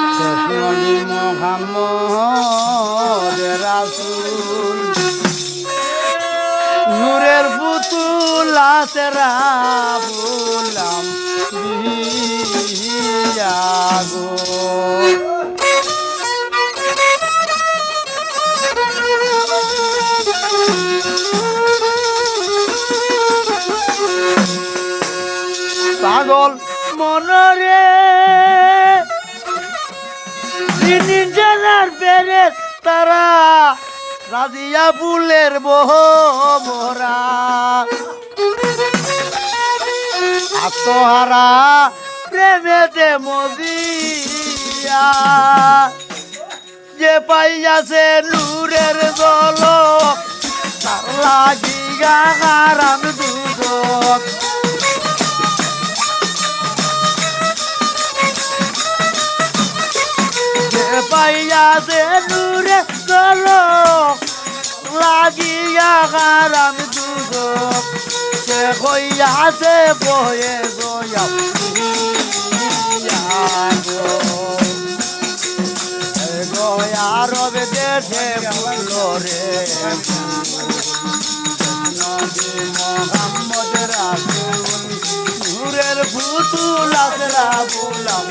শেষনবী মোহাম্মদ রাসূল নূরের পুতুল আসরা বললাম গো মনরে। তিনি জেলার পেরে তারা, রাজিয়া ফুলের বহ মোরা আত্মহারা প্রেমেতে মদিয়া যে পাইয়াছে নূরের দল লাগি গাহারাম লাগিয়া গারাম দুদক সে কইয়াছে বয়ে গয়া গয়ারব দেশে ফুলরে নবী মোহাম্মদ রাসূল, নূরের ফুতুল আসরা বুলাম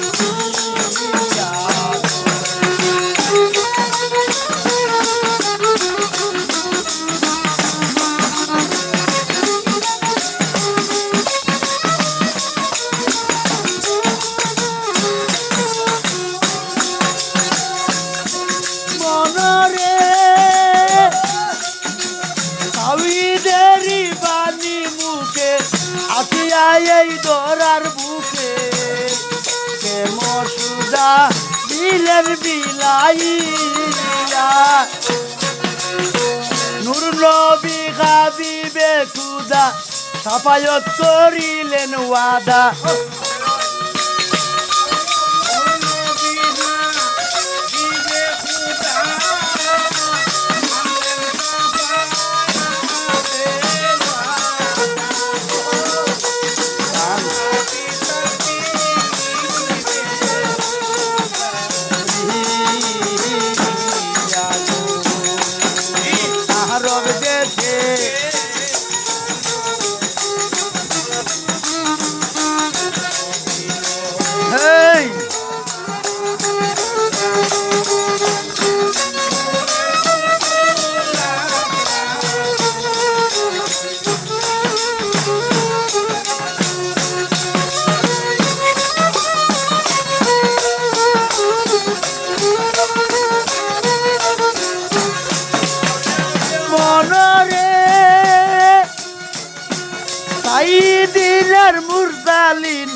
এই দরার বুকে মসুদা বিলের বিলাইয়া নূর নবী হাবিবে খুদা সাফায়ত করিলেন ওয়াদা। তাই মুরসালিন মুরদালিন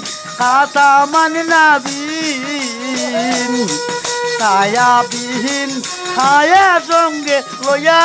নাবিন। ছায়াবিহীন ছায়া সঙ্গে লয়া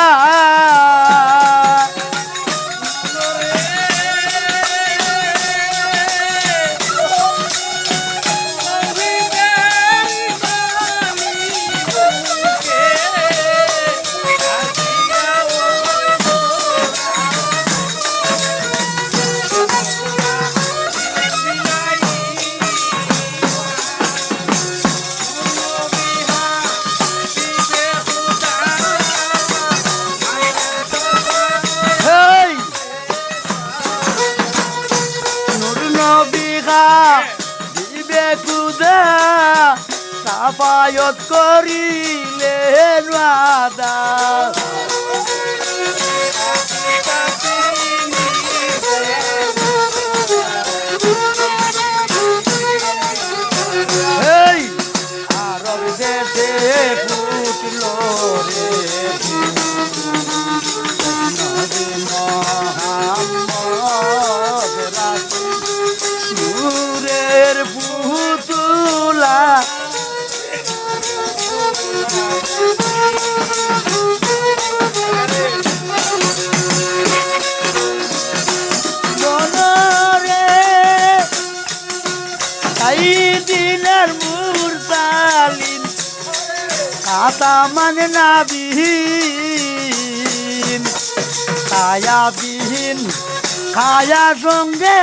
সাফায়ত করিলে নাদা। তাই দিনের মুরসালিন খাতা মানে নাবিহীন। ছায়াবিহীন খায়া সঙ্গে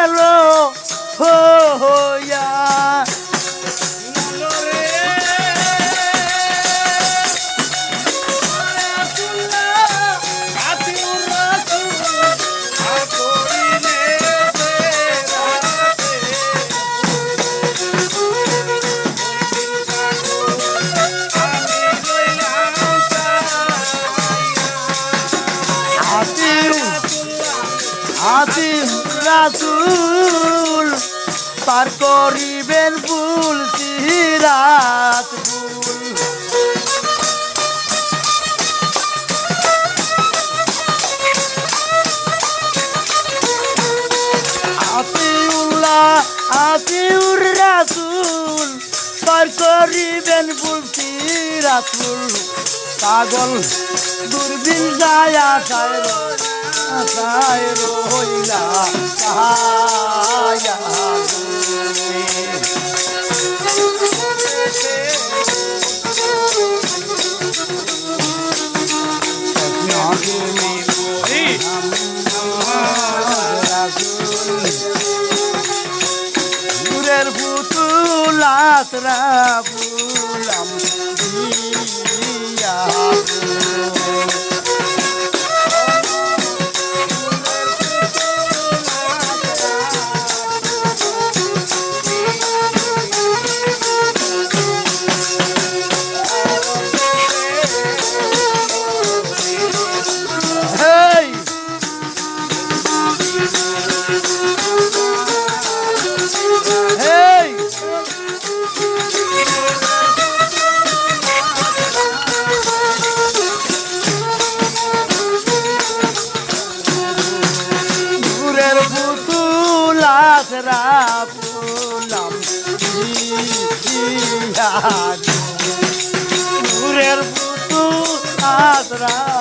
হাতি রাসুল পার করিবেন ফুল সিরাত ফুল আতিউর রাসুল পার করিবেন ফুল সিরাত ফুল পাগল দূরবীন যায় আশায় রো- আশায় রইলা পুতুল বুলাম দূরের পুতু আসরা